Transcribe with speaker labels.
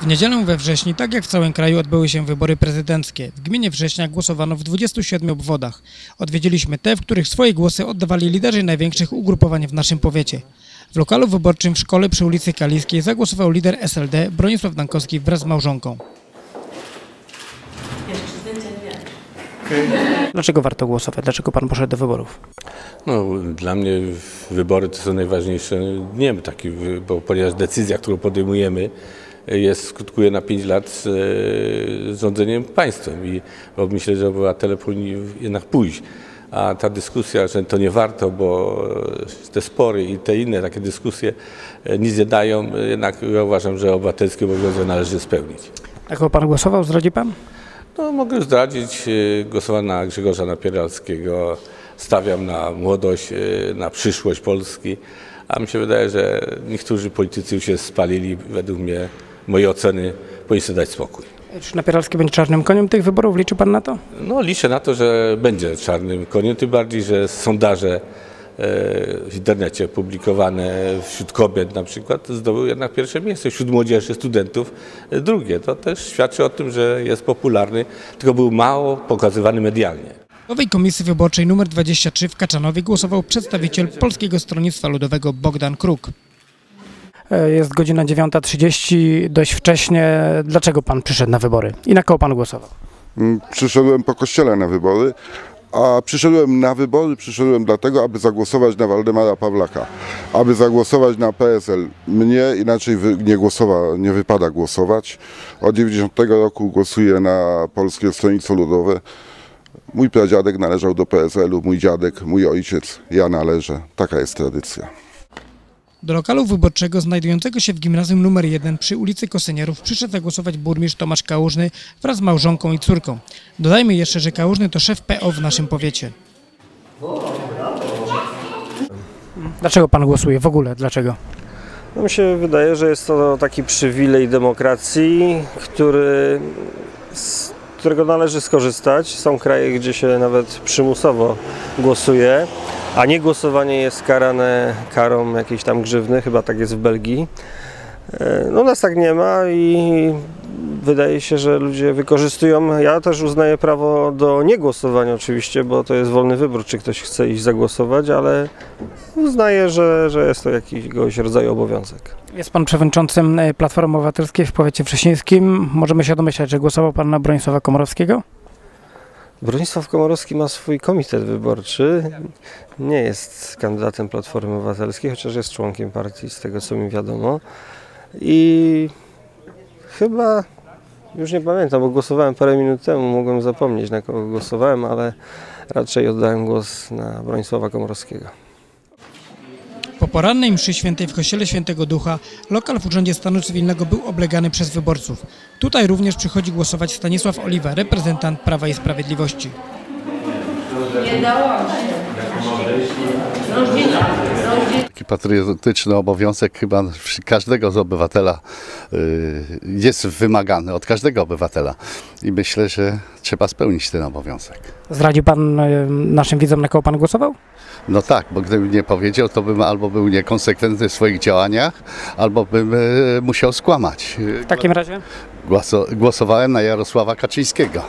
Speaker 1: W niedzielę we wrześniu, tak jak w całym kraju, odbyły się wybory prezydenckie. W gminie Września głosowano w 27 obwodach. Odwiedziliśmy te, w których swoje głosy oddawali liderzy największych ugrupowań w naszym powiecie. W lokalu wyborczym w szkole przy ulicy Kaliskiej zagłosował lider SLD Bronisław Dankowski wraz z małżonką. Dlaczego warto głosować? Dlaczego pan poszedł do wyborów?
Speaker 2: No, dla mnie wybory to są najważniejsze dniem, taki, bo ponieważ decyzja, którą podejmujemy, jest, skutkuje na 5 lat z e, rządzeniem państwem i bo myślę, że obywatele powinni jednak pójść. A ta dyskusja, że to nie warto, bo te spory i te inne takie dyskusje e, nic nie dają, jednak ja uważam, że obywatelski obowiązek należy spełnić.
Speaker 1: Jaką pan głosował? Zdradzi pan?
Speaker 2: No, mogę zdradzić, e, głosowałem na Grzegorza Napieralskiego, stawiam na młodość, na przyszłość Polski, a mi się wydaje, że niektórzy politycy już się spalili, według mnie, mojej oceny, powinni sobie dać spokój.
Speaker 1: Czy Napieralski będzie czarnym koniem tych wyborów? Liczy pan na to?
Speaker 2: No liczę na to, że będzie czarnym koniem, tym bardziej, że sondaże e, w internecie publikowane wśród kobiet na przykład zdobył jednak pierwsze miejsce, wśród młodzieży, studentów e, drugie. To też świadczy o tym, że jest popularny, tylko był mało pokazywany medialnie.
Speaker 1: W nowej komisji wyborczej nr 23 w Kaczanowie głosował przedstawiciel Polskiego Stronnictwa Ludowego Bogdan Kruk. E, Jest godzina 9.30, dość wcześnie. Dlaczego pan przyszedł na wybory i na kogo pan głosował?
Speaker 3: Mm, Przyszedłem po kościele na wybory, a przyszedłem na wybory, przyszedłem dlatego, aby zagłosować na Waldemara Pawlaka, aby zagłosować na PSL. Mnie inaczej nie, głosowa, nie wypada głosować. Od 90 roku głosuję na Polskie Stronnictwo Ludowe. Mój pradziadek należał do PSL-u, mój dziadek, mój ojciec, ja należę. Taka jest tradycja.
Speaker 1: Do lokalu wyborczego znajdującego się w gimnazjum nr 1 przy ulicy Kosynierów przyszedł zagłosować burmistrz Tomasz Kałużny wraz z małżonką i córką. Dodajmy jeszcze, że Kałużny to szef PO w naszym powiecie. Dlaczego pan głosuje w ogóle? Dlaczego?
Speaker 4: No mi się wydaje, że jest to taki przywilej demokracji, który, z którego należy skorzystać. Są kraje, gdzie się nawet przymusowo głosuje, a nie głosowanie jest karane karą jakiejś tam grzywny, chyba tak jest w Belgii. E, No nas tak nie ma i wydaje się, że ludzie wykorzystują. Ja też uznaję prawo do niegłosowania oczywiście, bo to jest wolny wybór, czy ktoś chce iść zagłosować, ale uznaję, że, że jest to jakiegoś rodzaju obowiązek.
Speaker 1: Jest pan przewodniczącym e, Platformy Obywatelskiej w powiecie wrześnińskim. Możemy się domyślać, że głosował pan na Bronisława Komorowskiego?
Speaker 4: Bronisław Komorowski ma swój komitet wyborczy. Nie jest kandydatem Platformy Obywatelskiej, chociaż jest członkiem partii, z tego co mi wiadomo. I chyba, już nie pamiętam, bo głosowałem parę minut temu, mogłem zapomnieć na kogo głosowałem, ale raczej oddałem głos na Bronisława Komorowskiego.
Speaker 1: Po porannej mszy świętej w kościele Świętego Ducha lokal w Urzędzie Stanu Cywilnego był oblegany przez wyborców. Tutaj również przychodzi głosować Stanisław Oliwa, reprezentant Prawa i Sprawiedliwości.
Speaker 5: Taki patriotyczny obowiązek chyba każdego z obywatela y, jest wymagany od każdego obywatela i myślę, że trzeba spełnić ten obowiązek.
Speaker 1: Zdradził pan e, naszym widzom, na kogo pan głosował?
Speaker 5: No tak, bo gdybym nie powiedział, to bym albo był niekonsekwentny w swoich działaniach, albo bym y, musiał skłamać.
Speaker 1: W takim razie?
Speaker 5: Głoso- Głosowałem na Jarosława Kaczyńskiego.